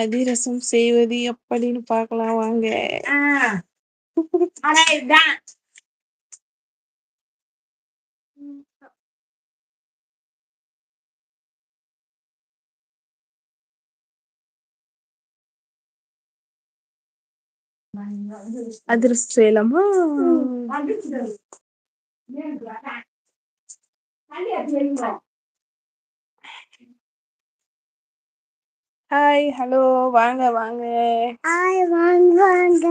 அதிரசம் செய்வது எப்படின்னு பாக்கலாம் வாங்க. அதிரசம் செய்யலாமா? ஹாய் ஹலோ வாங்க வாங்க. ஹாய் வாங்க வாங்க.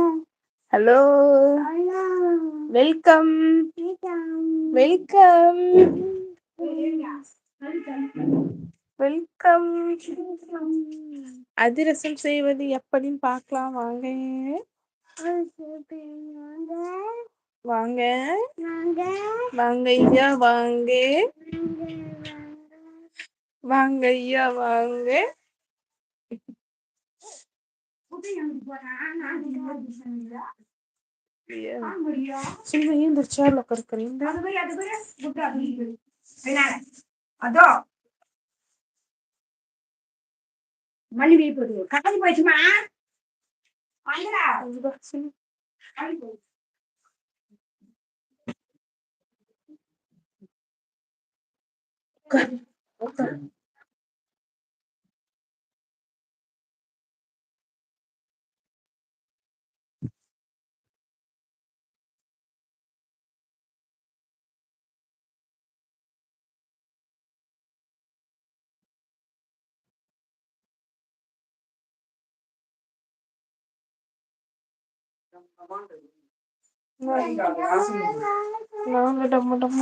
ஹலோ வெல்கம் வெல்கம் வெல்கம் அதிரசம் செய்வது எப்படின்னு பார்க்கலாம் வாங்க. வாங்க. வாங்க ஐயா வாங்க. வாங்க ஐயா வாங்க. மல்லிகை போடு கட்டாளி போயிடுச்சுமா డమ్మ డమ్మ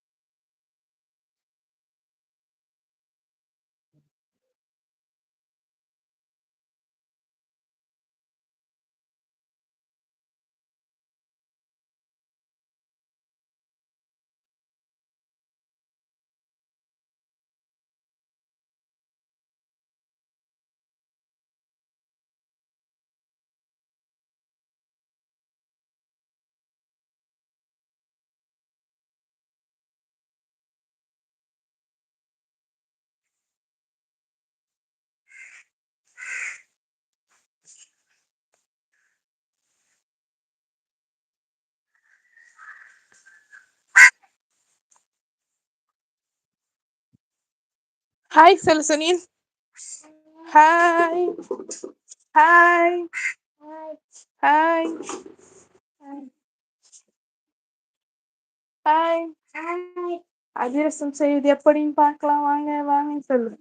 ஹாய் சொல்லு Sunil hi hi hi hi அதிரசம் செய்வது எப்படின்னு பார்க்கலாம். வாங்க வாங்க சொல்லு.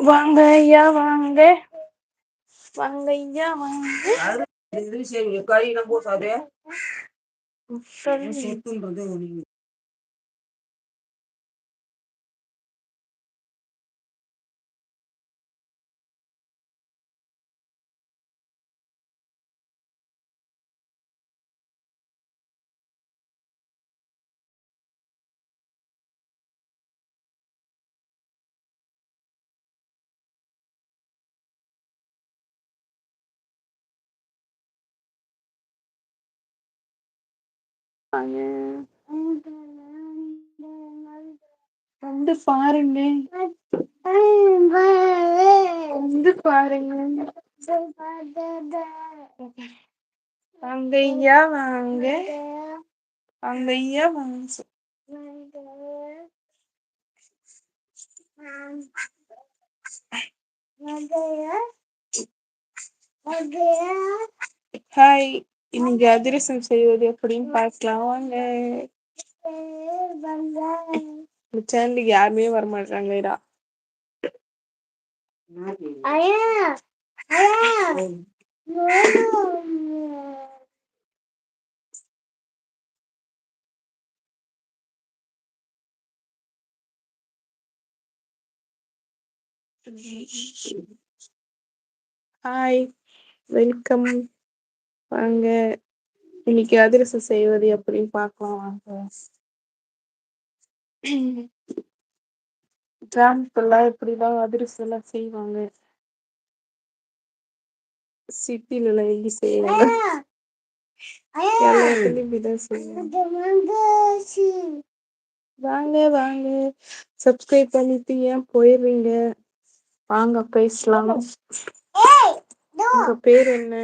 வாங்க ஐயா வாங்க. வாங்க ஐயா வாங்க. வந்து பாருங்க. வந்து பாருங்க. வாங்க. ஐயா வாங்க. வாங்க ஐயா வாங்க ஹாய் இன்னைக்கு அதிரசம் செய்வது எப்படின்னு பார்க்கலாம் வாங்க சேனலுக்கு யாருமே வர மாட்டாங்கடா ஹாய் வெல்கம் வாங்க. இன்னைக்கு அதிரசம் செய்வது எப்படின்னு பார்க்கலாம் வாங்க. கிராமத்துலாம் இப்படிதான் அதிரசம் எல்லாம் செய்வாங்க? சிட்டில எல்லாம் எப்படி செய்வாங்க. வாங்க வாங்க. சப்ஸ்கிரைப் பண்ணிட்டு ஏன் போயிடுறீங்க? வாங்க பேசலாம். உங்க பேர் என்ன?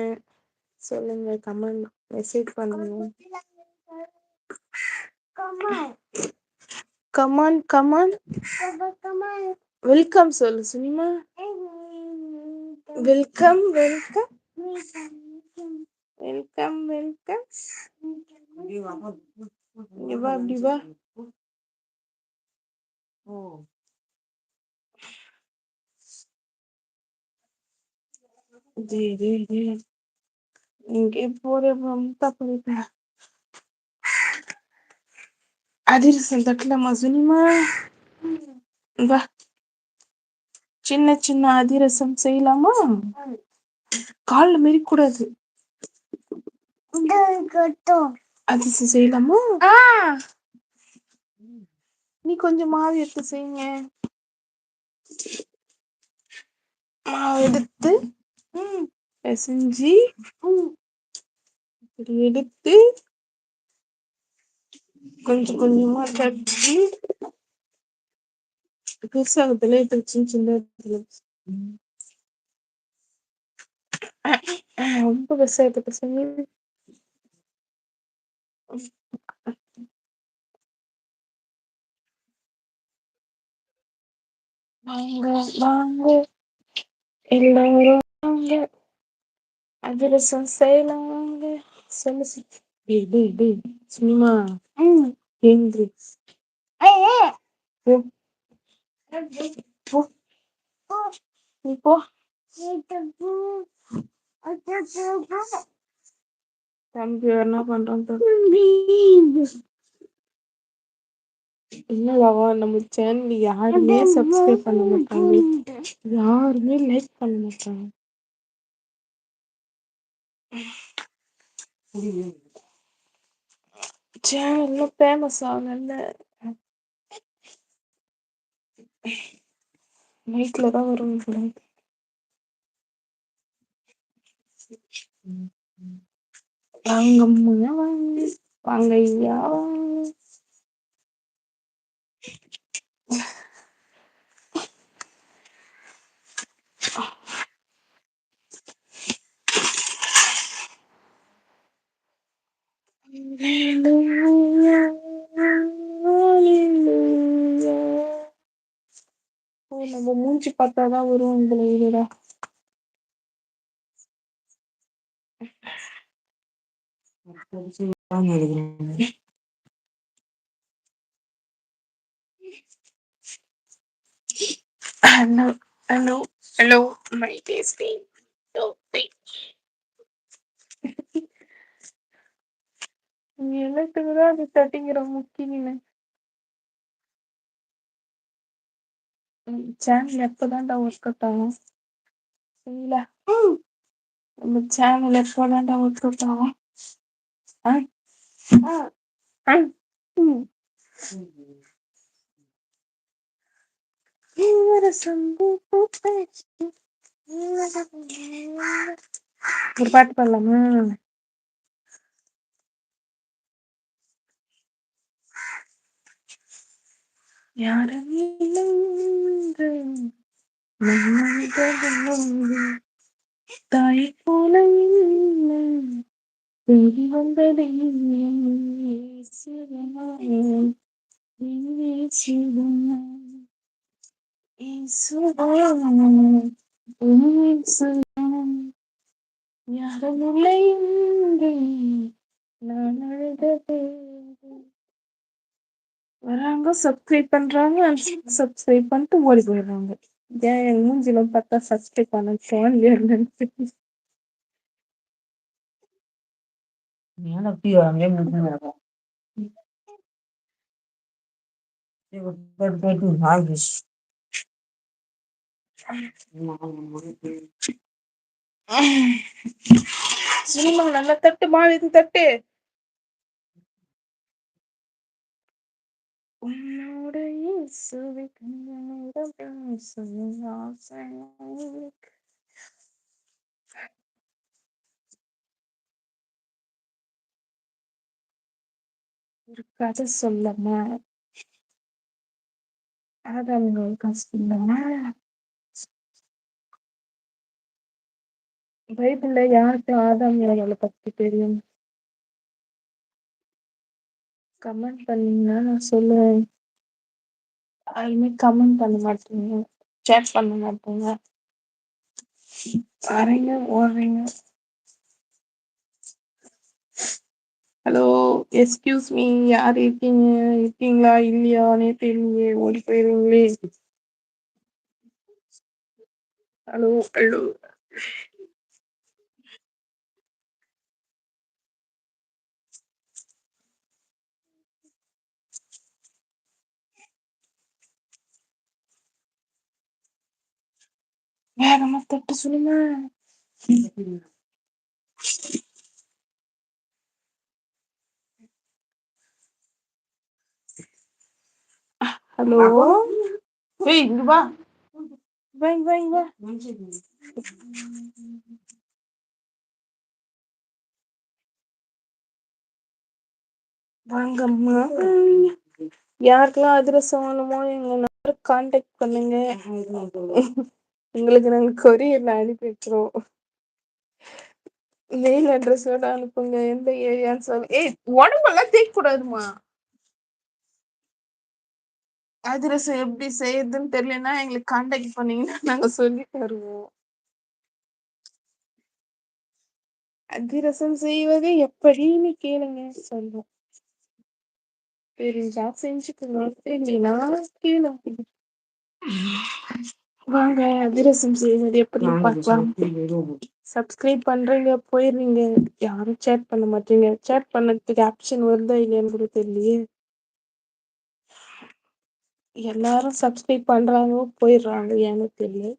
சொல்லுங்க கமெண்ட் மெசேஜ் பண்ணுங்க. Come on come on welcome சொல்லு சுனிமா. வெல்கம் வெல்கம் வெல்கம் வெல்கம் இங்க வா அப்படி வா ஜி ஜி ஜி இங்கே போற பண்ணிட்டேன் அதிரசம் தட்டலாமா சுனிமா வா சின்ன சின்ன அதிரசம் செய்யலாமா கால்ல மெரி கூடாது அதிரசம் செய்யலாமா நீ கொஞ்சம் மாவு எடுத்து செய்யுங்க மாவு எடுத்து பிசைஞ்சு இப்படி எடுத்து கொஞ்சம் கொஞ்சமா தட்டி பெருசாகத்துல இப்படி சின்ன சின்ன ரொம்ப பெருசாக பசங்க வாங்க வாங்க. எல்லாரும் வாங்க. செய்யலாம் வாங்க சொல்லு சொல்லு. டேய் டேய் டேய் சினிமா ஏந்திரி போ போ நீ போ தம்பி என்ன பண்றான் இல்லவா நம்ம சேனல் யாருமே சப்ஸ்கிரைப் பண்ண மாட்டாங்க யாருமே லைக் பண்ண மாட்டாங்க சேனல் ஃபேமஸ் ஆகல நைட்ல தான் வரும் வாங்க அம்மா வாங்க வாங்க ஐயா வாங்க Hallelujah, hallelujah. ஓ நம்ம மூஞ்சி பாத்தாதா வருவாங்களே இருடா hello hello hello my tasty டோட்டி நீ தான் அது தட்டிங்கிற முக்கிங்கின்னு சேனல் எப்போதான்டா ஒர்க் அவுட் ஆகும்? சரிங்களா நம்ம சேனல் எப்போதான்டா ஒர்க் அவுட் ஆகும்? ஒரு பாட்டு பாடலாமா? யாரும் இல்லை என்று மன்னித்தவளே, தாயை போல இல்லை தேடி வந்ததே யாரும் இல்லை என்று நான் அழுததே. வராங்க சப்ஸ்கிரைப் பண்றாங்க சப்ஸ்கிரைப் பண்ணிட்டு ஓடி போயிடுறாங்க. ஏன் என் மூஞ்சில பார்த்தா சப்ஸ்கிரைப் பண்ண ஃபோன்லயே இருந்து சினிமா நல்லா தட்டு மாவு தட்டு. உன்னோட இயேசுவை கண்ணிடம் பேசும் ஆசை எனக்கு. ஒரு கதை சொல்லமா ஆதாம் ஒரு கதை சொல்லமா பைபிள்ல யாருக்கு ஆதாம் ஏவாளை பத்தி தெரியும் கமெண்ட் பண்ணீங்கன்னா நான் சொல்லுவேன். யாருமே கமெண்ட் பண்ண மாட்டீங்க. சேட் பண்ண மாட்டீங்க. வரீங்க ஓடுறீங்க. ஹலோ எஸ்கியூஸ் மீ யார் இருக்கீங்க? இருக்கீங்களா? இல்லையானே தெரியலையே ஓடி போயிருங்களே ஹலோ ஹலோ வேகமா தட்டு சொல்லுங்க ஹலோ ஏய் இங்க வா வா வா வா வாங்கம்மா யாருக்கெல்லாம் அதிரசம் வேணுமோ எங்க நம்பர் கான்டாக்ட் பண்ணுங்க உங்களுக்கு நாங்க கொரியரில் அனுப்பி வச்சிருவோம். மெயில் அட்ரஸோட அனுப்புங்க எந்த ஏரியான்னு சொல்லி. ஏய் உடம்பெல்லாம் தேய்க்க கூடாதுமா? அதிரசம் எப்படி செய்யறதுன்னு தெரியலன்னா எங்களுக்கு கான்டாக்ட் பண்ணீங்கன்னா நாங்க சொல்லி தருவோம். அதிரசம் செய்வது எப்படின்னு கேளுங்க சொல்லுவோம். தெரிஞ்சா செஞ்சுக்கணும் தெரியலனா கேளுங்க. வாங்க அதிரசம் செய்வது எப்படி பார்க்கலாம். சப்ஸ்கிரைப் பண்றீங்க போயிடுறீங்க யாரும் சேட் பண்ண மாட்டீங்க. சேட் பண்ணதுக்கு ஆப்ஷன் வருதா இல்லையான்னு கூட தெரியலையே. எல்லாரும் சப்ஸ்கிரைப் பண்றாங்க போயிடுறாங்க ஏன்னு தெரியல.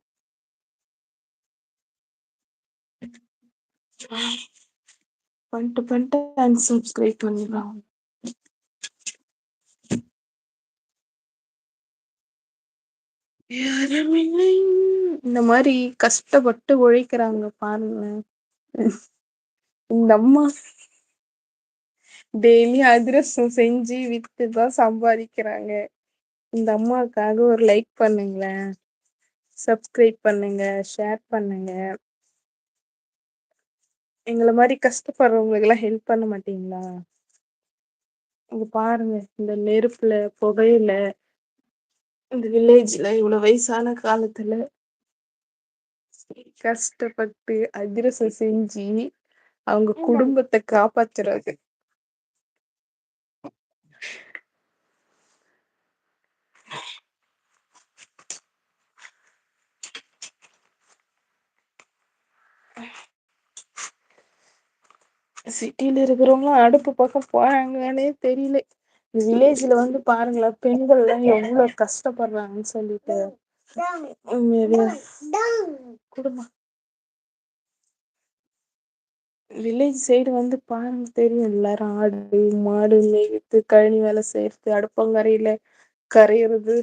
பண்ணிட்டு பண்ணிட்டு அன்சப்ஸ்கிரைப் பண்ணிடுறாங்க. யாருமில்லை இந்த மாதிரி கஷ்டப்பட்டு உழைக்கிறாங்க பாருங்க. இந்த அம்மா டெய்லி அதிரசம் செஞ்சு வித்துதான் சம்பாதிக்கிறாங்க. இந்த அம்மாவுக்காக ஒரு லைக் பண்ணுங்களேன் சப்ஸ்கிரைப் பண்ணுங்க. ஷேர் பண்ணுங்க. எங்களை மாதிரி கஷ்டப்படுறவங்களுக்கு எல்லாம் ஹெல்ப் பண்ண மாட்டீங்களா? இங்க பாருங்க இந்த நெருப்புல புகையில இந்த வில்லேஜ்ல இவ்வளவு வயசான காலத்துல கஷ்டப்பட்டு அதிரசம் செஞ்சு அவங்க குடும்பத்த காப்பாத்துறாங்க சிட்டில இருக்கிறவங்க அடுப்பு பக்கம் போறாங்கன்னே தெரியல. வில்லேஜ்ல வந்து பாருங்களேன் பெண்கள் எல்லாம் எவ்வளவு கஷ்டப்படுறாங்கன்னு சொல்லிட்டு. குடும்பம் வில்லேஜ் சைடு வந்து பாருங்க தெரியும் எல்லாரும். ஆடு மாடு மேய்த்து கழனி வேலை செய்யறது அடுப்பங்கரையில கரையிறது.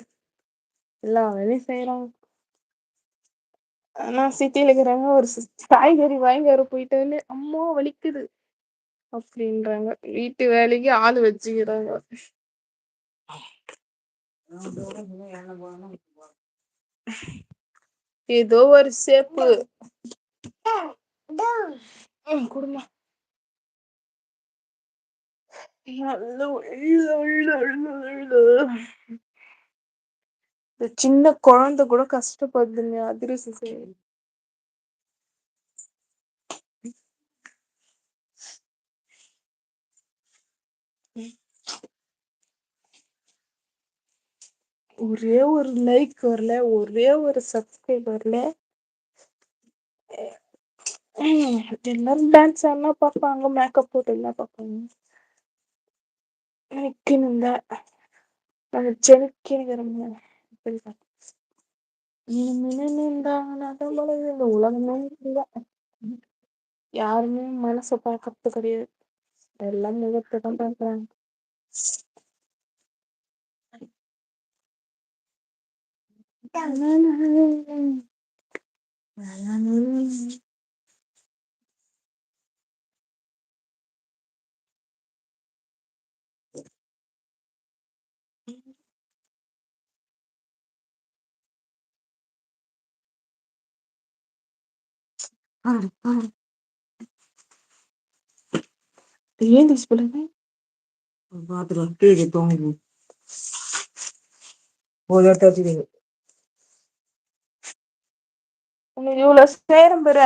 எல்லா வேலையும் செய்யறாங்க. ஆனா சிட்டில இருக்கிறவங்க ஒரு காய்கறி வாங்கி வர போயிட்டாலே அம்மா வலிக்குது. அப்படின்றாங்க. வீட்டு வேலைக்கு ஆளு வச்சுக்கிறாங்க. ஏதோ ஒரு சேப்பு. குடுமா. நல்ல இந்த சின்ன குழந்தை கூட கஷ்டப்படுதுங்க அதிரசி செய்ய. ஒரே ஒரு லைக் வரல ஒரே ஒரு சப்ஸ்கிரைப் வரல. எல்லாரும் டான்ஸ் ஆடினா பார்ப்பாங்க மேக்கப் போட்டு எல்லாம் பார்ப்பாங்க. நிக்கணுங்க நாங்க செலுக்கினுங்கிறோங்க இந்த உலகமே இல்லை. யாருமே மனசை பார்க்கறது கிடையாது. எல்லாம் முகத்தை தான் பார்க்கறாங்க. ఏంది తీసుకులేదు రాత్రి పోదడతా தோங்கு இவ்வளவு சேரும் பெற.